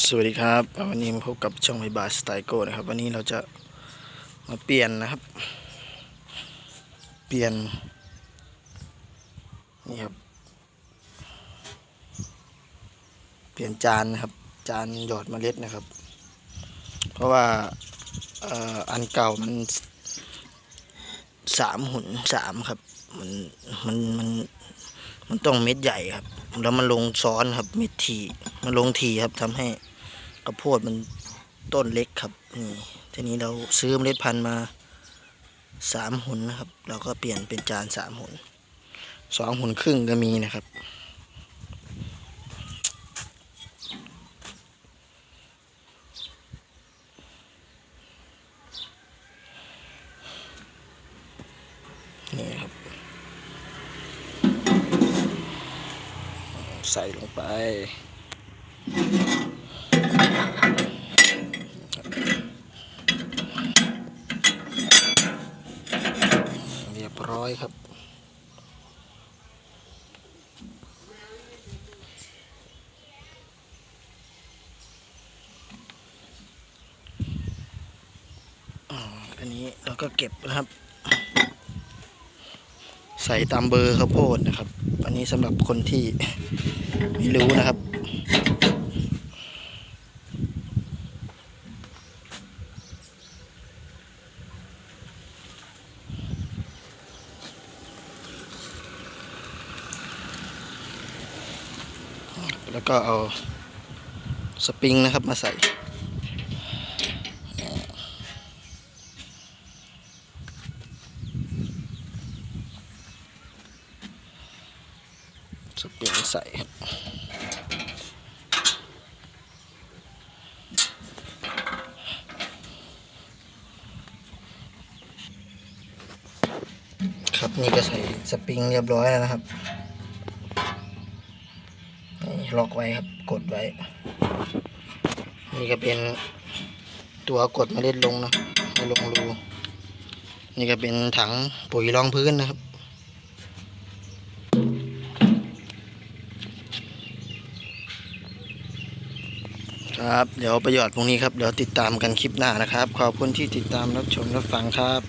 สวัสดีครับ วันนี้มาพบกับช่องไมบาสไตโก้นะครับ วันนี้เราจะมาเปลี่ยนนะครับ เปลี่ยน นี่ครับ เปลี่ยนจานนะครับ จานหยอดเมล็ดนะครับ เพราะว่าอันเก่ามันสามหุ่นสามครับ มันมันมัน มันต้องเม็ดใหญ่ครับ แล้วมันลงซ้อนครับ เม็ดทีมันลงทีครับทำให้กระโพดมันต้นเล็กครับนี่ทีนี้เราซื้อเมล็ดพันธุ์มาสามหุ่นนะครับ เราก็เปลี่ยนเป็นจานสามหุ่นสองหุ่นครึ่งก็มีนะครับนี่ครับ ใส่ลงไป เรียบร้อยครับ อันนี้เราก็เก็บนะครับ ใส่ตามเบอร์ข้าวโพดนะครับ อันนี้สำหรับคนที่ไม่รู้นะครับ แล้วก็เอาสปริงนะครับมาใส่ สปริงใส่ครับครับนี่ก็ใส่สปริงเรียบร้อยแล้วนะครับนี่ล็อกไว้ครับกดไว้ นี่ก็เป็นตัวกดเมล็ดลงนะให้ลงรูนี่ก็เป็นถังปุ๋ยรองพื้นนะครับ ครับ เดี๋ยวประโยชน์พรุ่งนี้ครับ เดี๋ยวติดตามกันคลิปหน้านะครับ ขอบคุณที่ติดตามรับชมรับฟังครับ